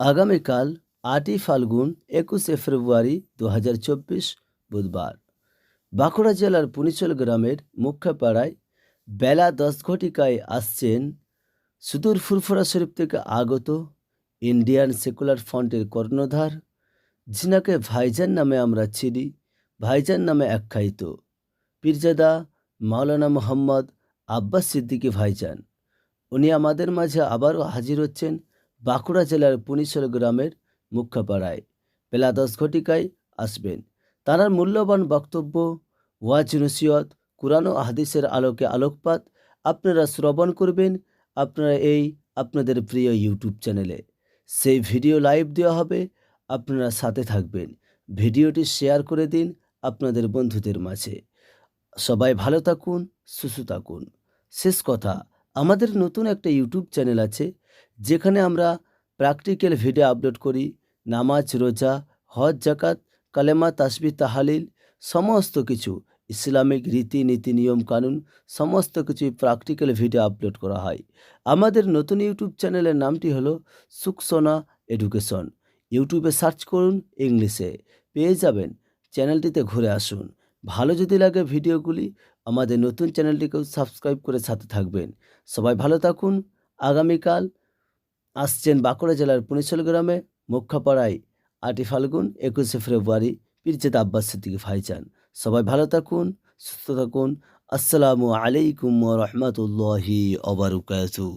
আগামীকাল আটই ফাল্গুন একুশে ফেব্রুয়ারি দু বুধবার। বাঁকুড়া জেলার পুনিচল গ্রামের মুখ্যপাড়ায় বেলা দশ ঘটিকায় আসছেন সুদূর ফুরফুরা শরীফ থেকে আগত ইন্ডিয়ান সেকুলার ফ্রন্টের কর্ণধার, যিনাকে ভাইজান নামে আমরা চিনি, ভাইজান নামে আখ্যায়িত। পীরজাদা মাওলানা মোহাম্মদ আব্বাস সিদ্দিকী ভাইজান। উনি আমাদের মাঝে আবারও হাজির হচ্ছেন বাঁকুড়া জেলার পুনিশল গ্রামের মুখ্যপাড়ায় বেলা দশ ঘটিকায় আসবেন। তাঁর মূল্যবান বক্তব্য, ওয়াজ নসিয়ত কুরআন ও হাদিসের আলোকে আলোকপাত আপনারা শ্রবণ করবেন আপনারা এই আপনাদের প্রিয় ইউটিউব চ্যানেলে। সেই ভিডিও লাইভ দেওয়া হবে, আপনারা সাথে থাকবেন। ভিডিওটি শেয়ার করে দিন আপনাদের বন্ধুদের মাঝে। সবাই ভালো থাকুন, সুস্থ থাকুন। শেষ কথা, আমাদের নতুন একটা ইউটিউব চ্যানেল আছে যেখানে আমরা প্র্যাকটিক্যাল ভিডিও আপলোড করি, নামাজ, রোজা, হজ জাকাত কালেমা তাসবি তাহালিল, সমস্ত কিছু, ইসলামিক রীতি, নীতি, নিয়ম, কানুন, সমস্ত কিছুই প্র্যাকটিক্যাল ভিডিও আপলোড করা হয়। আমাদের নতুন ইউটিউব চ্যানেলের নামটি হলো সুকসোনা এডুকেশন। ইউটিউবে সার্চ করুন ইংলিশে, পেয়ে যাবেন। চ্যানেলটিতে ঘুরে আসুন। ভালো যদি লাগে ভিডিওগুলি আমাদের নতুন চ্যানেলটিকেও সাবস্ক্রাইব করে সাথে থাকবেন। সবাই ভালো থাকুন। আগামীকাল আসছেন বাঁকুড়া জেলার পুনিশল গ্রামে মুখ্যাপাড়ায় আটই ফাল্গুন, একুশে ফেব্রুয়ারি পীরজাদা আব্বাস সিদ্দিকী ভাইজান। সবাই ভালো থাকুন, সুস্থ থাকুন। আসসালামু আলাইকুম রহমতুল্লাহি অবরকাতু